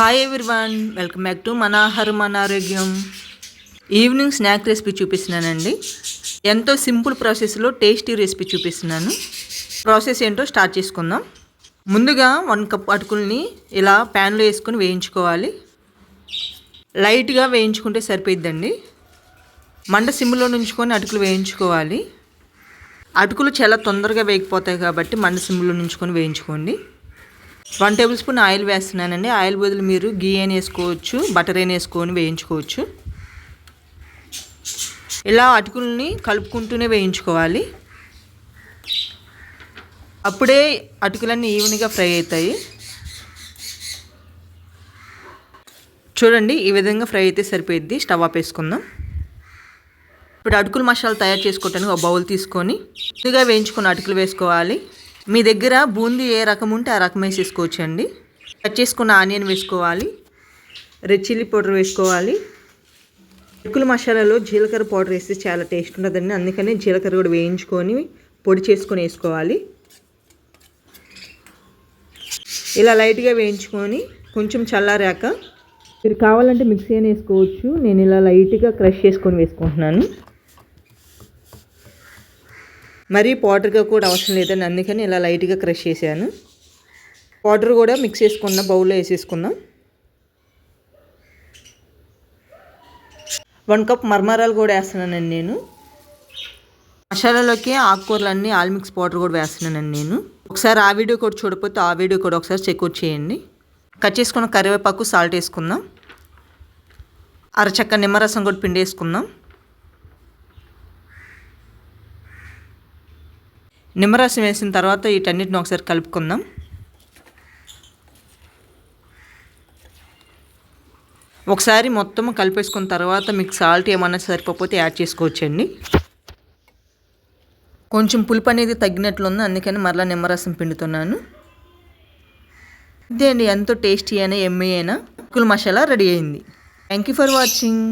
Hi everyone welcome back to మన ఆహారం మన ఆరోగ్యం ఈవినింగ్ స్నాక్ రెసిపీ చూపిస్తున్నానండి. ఎంతో సింపుల్ ప్రాసెస్లో టేస్టీ రెసిపీ చూపిస్తున్నాను. ప్రాసెస్ ఏంటో స్టార్ట్ చేసుకుందాం. ముందుగా వన్ కప్ అటుకుల్ని ఇలా ప్యాన్లో వేసుకొని వేయించుకోవాలి. లైట్గా వేయించుకుంటే సరిపోయిద్దండి. మంట సిమ్లో నుంచుకొని అటుకులు వేయించుకోవాలి. అటుకులు చాలా తొందరగా వేగిపోతాయి కాబట్టి మంట సిమ్లో నుంచుకొని వేయించుకోండి. వన్ టేబుల్ స్పూన్ ఆయిల్ వేస్తున్నానండి. ఆయిల్ బదులు మీరు గీ అయినా వేసుకోవచ్చు బటర్ అయినా వేసుకొని వేయించుకోవచ్చు. ఇలా అటుకుల్ని కలుపుకుంటూనే వేయించుకోవాలి. అప్పుడే అటుకులన్నీ ఈవెన్గా ఫ్రై అవుతాయి. చూడండి ఈ విధంగా ఫ్రై అయితే సరిపోయిద్ది. స్టవ్ ఆపేసుకుందాం ఇప్పుడు అటుకులు మసాలా తయారు చేసుకోవటానికి ఒక బౌల్ తీసుకొని ముందుగా వేయించుకున్న అటుకులు వేసుకోవాలి. మీ దగ్గర బూందీ ఏ రకం ఉంటే ఆ రకం వేసేసుకోవచ్చు అండి కట్ చేసుకున్న ఆనియన్ వేసుకోవాలి. రెడ్ చిల్లీ పౌడర్ వేసుకోవాలి. అటుకుల మసాలాలో జీలకర్ర పౌడర్ వేస్తే చాలా టేస్ట్ ఉంటుందండి అందుకని జీలకర్ర కూడా వేయించుకొని పొడి చేసుకొని వేసుకోవాలి. ఇలా లైట్గా వేయించుకొని కొంచెం చల్లారాక మీరు కావాలంటే మిక్సీ అని వేసుకోవచ్చు. నేను ఇలా లైట్గా క్రష్ చేసుకొని వేసుకుంటున్నాను. మరీ పౌడర్గా కూడా అవసరం లేదని అందుకని ఇలా లైట్గా క్రష్ చేశాను. పౌడర్ కూడా మిక్స్ చేసుకున్న బౌల్లో వేసేసుకుందాం. వన్ కప్ మర్మరాలు కూడా వేస్తున్నానండి నేను. మసాలాలోకి ఆకుకూరలన్నీ ఆల్ మిక్స్ పౌడర్ కూడా వేస్తున్నానండి నేను. ఒకసారి ఆ వీడియో కూడా చూడకపోతే ఆ వీడియో కూడా ఒకసారి చెక్అవుట్ చేయండి. కట్ చేసుకున్న కరివేపాకు సాల్ట్ వేసుకుందాం. అరచక్క నిమ్మరసం కూడా పిండి వేసుకుందాం నిమ్మరసం వేసిన తర్వాత వీటన్నిటిని ఒకసారి కలుపుకుందాం. ఒకసారి మొత్తం కలిపేసుకున్న తర్వాత మీకు సాల్ట్ ఏమన్నా సరిపోతే యాడ్ చేసుకోవచ్చండి. కొంచెం పులుపు అనేది తగ్గినట్లుంది అందుకని మరలా నిమ్మరసం పిండుతున్నాను. ఇదే అండి ఎంతో టేస్టీ అయినా ఎమ్మె అయినా కుల్ మసాలా రెడీ అయింది. Thank you for watching